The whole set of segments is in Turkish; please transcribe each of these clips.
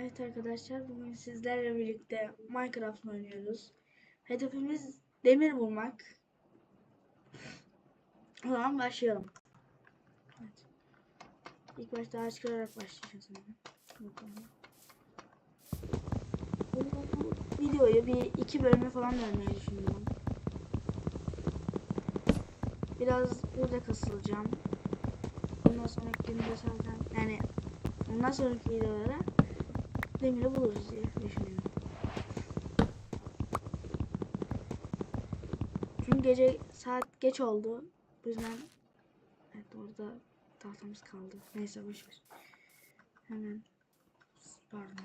Evet arkadaşlar bugün sizlerle birlikte Minecraft oynuyoruz. Hedefimiz demir bulmak. O zaman başlayalım. Evet. İlk başta ağaç kırarak başlayacağız. Bu videoyu bir iki bölüme falan vermeyi düşünüyorum. Biraz burada kasılacağım. Ondan sonraki günde zaten yani ondan sonraki videolara demiri buluruz diye düşünüyorum. Çünkü gece saat geç oldu. Bu yüzden evet orada tahtamız kaldı. Neyse boşver. Hemen pardon.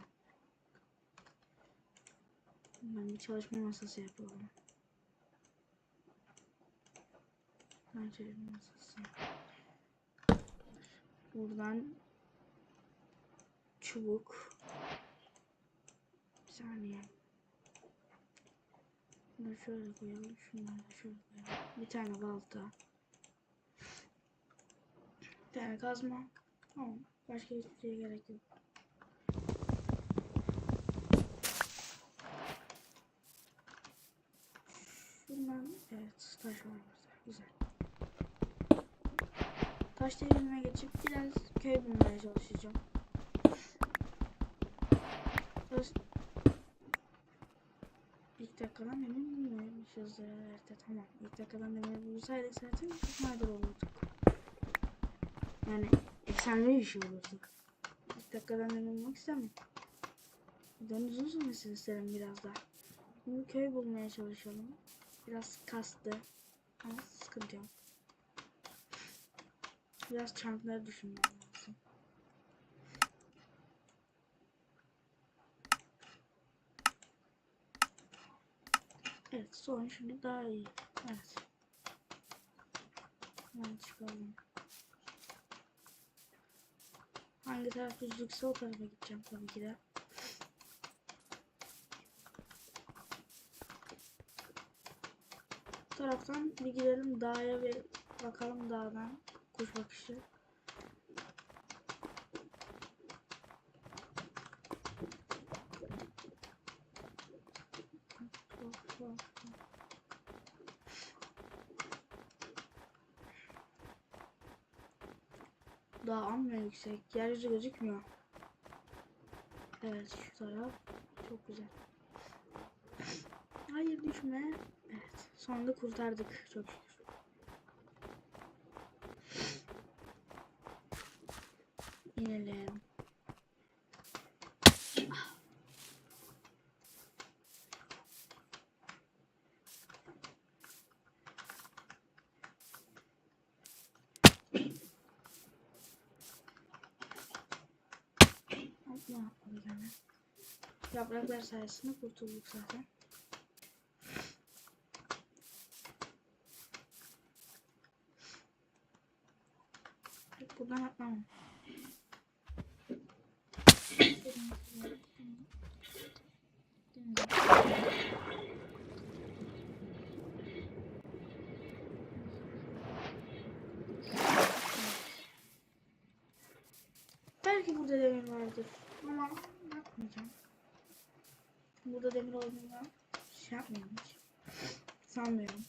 Ben bir çalışma masası yapalım. Çalışma masası. Buradan çubuk. Saniye. Bunu şöyle koyalım. Şunları şöyle koyalım. Bir tane balta. Bir tane kazma. Tamam. Başka hiçbir şeye gerek yok. Şundan evet taş var burada. Güzel. Taş devrime geçip biraz köy bulmaya çalışacağım. Taş... İlk dakikadan emin bulmuyormuşuz evet tamam. İlk dakikadan demir bulsaydık zaten çok nadir olurduk. Yani efsanevi bir şey olurdu. İlk dakikadan emin bulmak istemem. Buradan uzun sürmesini isterim biraz daha. Şimdi köy bulmaya çalışalım. Biraz kastı. Ama sıkıntı yok. Biraz çarpları düşünmem lazım. Evet son şimdi daha iyi. Evet. Hemen çıkalım. Hangi taraf düzlükse o tarafa gideceğim tabii ki de. Bu taraftan bir gidelim dağa ve bakalım dağdan kuş bakışı. Dağ amma yüksek. Yeryüzü gözükmüyor. Evet şu taraf çok güzel. Hayır düşme. Evet sonunda kurtardık çok şükür. İnelim. Ne yapalım yani? Yapraklar sayesinde kurtulduk zaten. Buradan atlamam. Belki burada demir vardır. Ama bakmayacağım. Burada demir olduğunu şey yapmıyorum hiç. Sanmıyorum.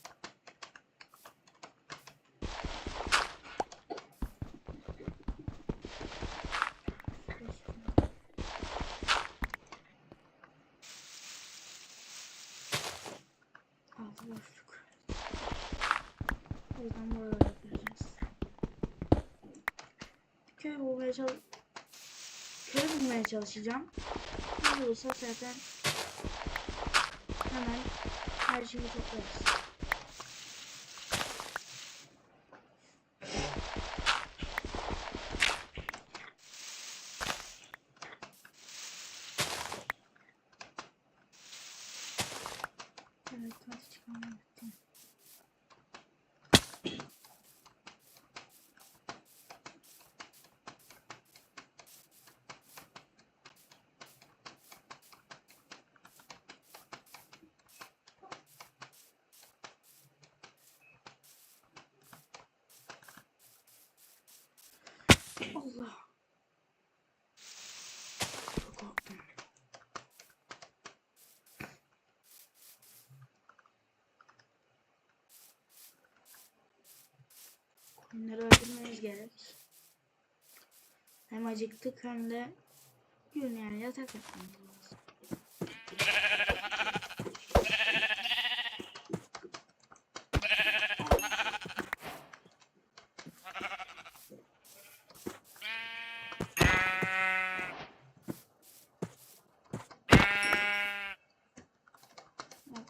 Altı boşluk. O yüzden buraları yapacağız. Köy bulmaya çalış köy bulmaya çalışacağım. Ne olursa zaten hemen her şeyi toplarız. Evet, hadi çıkalım. Tamam. Allah. Çok korktum. Bunları öldürmemiz gerek. Hem acıktık hem de gün yani yatak yapmamız lazım. Hop,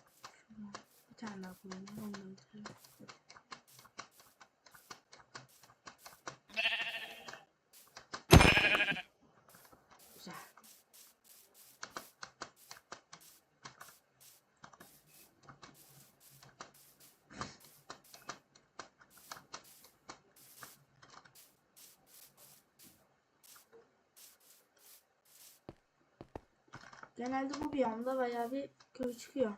şuradan Bir tane daha koyalım. Onu da bitirelim. Güzel. Genelde bu biyomda bayağı bir köy çıkıyor.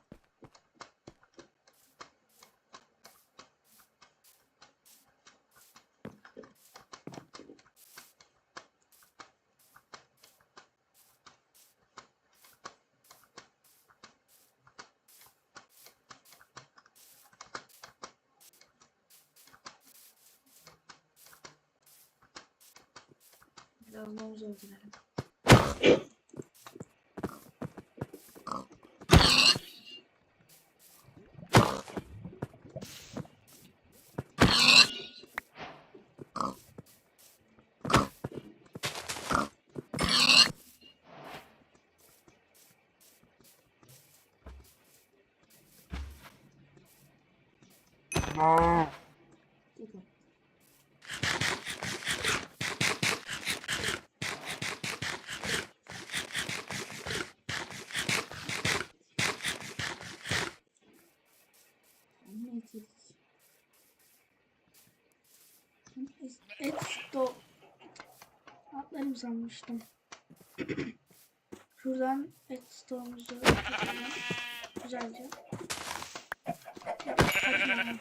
Biraz domuz öldürelim. Bakın. Ne yedik? Et sto atlarım sanmıştım. Şuradan et stoğumuzu tutalım. Güzelce. Hadi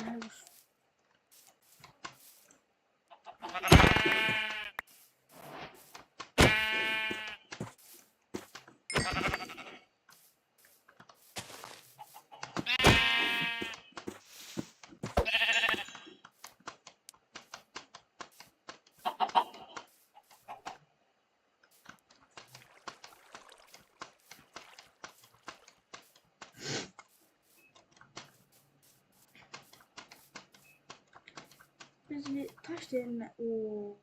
bakalım. Devrine... Oo,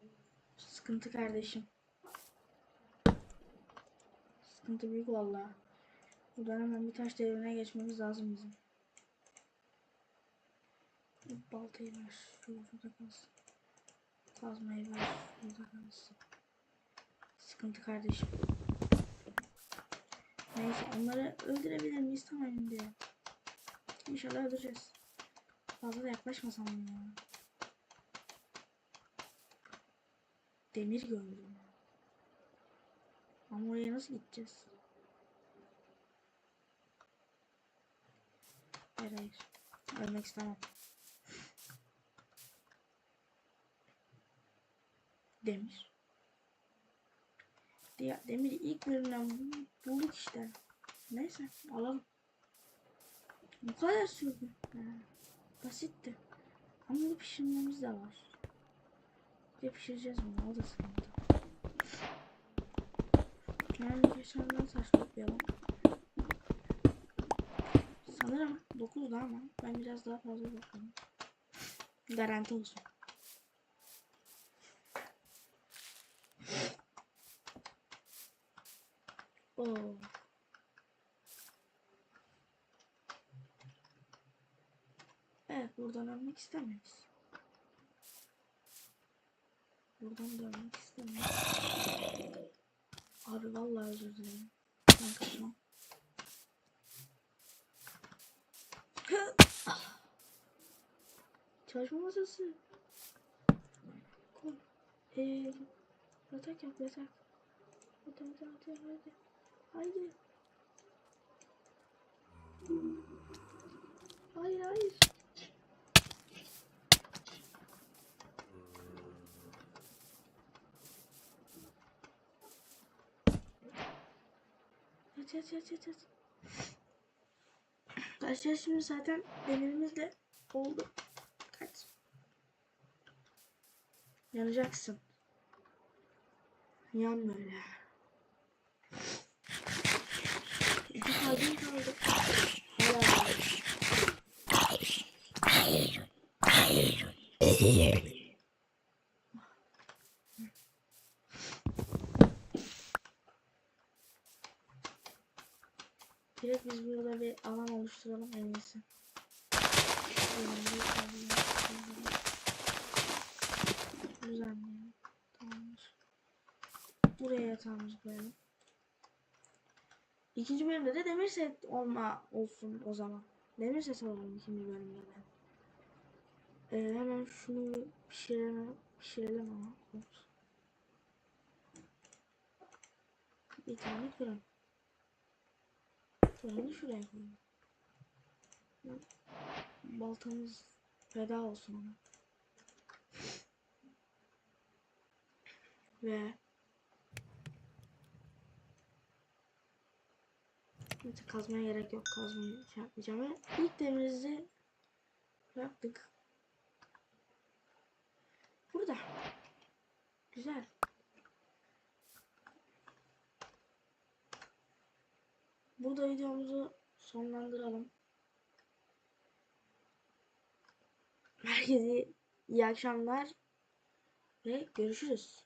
sıkıntı kardeşim. Sıkıntı büyük vallahi. Buradan hemen bir taş devrine geçmemiz lazım bizim. Baltayı ver. Şurada kalsın. Kazmayı ver. Şurada kalsın. Sıkıntı kardeşim. Neyse onları öldürebilir miyiz? Tamam şimdi. İnşallah öldüreceğiz. Fazla da yaklaşmasam ya? Demir gördüm. Ama oraya nasıl gideceğiz? Hayır hayır. Ölmek istemem. Demir. Demiri ilk bölümden bul- bulduk işte. Neyse alalım. Bu kadar sürdü. Basitti. Ama bunu pişirmemiz de var. Pişireceğiz bunu. O da sıkıntı. Yani geçenden taş toplayalım. Sanırım 9'da ama ben biraz daha fazla toplayayım. Garanti olsun. Oo. Evet buradan ölmek istemeyiz. Buradan dönmek istemiyorum. Abi vallahi özür dilerim. Ben kaçmam. Çalışma masası. Koy. Eee. Yatak yap yatak. Hadi hadi hadi hadi. Haydi. Hayır hayır. Yat yat yat yat yat. Arkadaşlar şimdi zaten demirimizle oldu. Kaç. Yanacaksın. Yan böyle. İki kalbim kaldı. Hala. Direkt biz burada bir alan oluşturalım en iyisi. Düzenleyelim. Tamamdır. Buraya yatağımızı koyalım. İkinci bölümde de demir set olma olsun o zaman. Demir set alalım ikinci bölümde de. Ee, hemen şunu pişirelim, pişirelim ama. Bir tane fırın. Fırını şuraya koyalım. Baltamız feda olsun ona. Ve Neyse kazmaya gerek yok. Kazmayı şey yapmayacağım. Ve ilk demirimizi yaptık. Burada. Güzel. Burada videomuzu sonlandıralım. Herkese iyi akşamlar ve görüşürüz.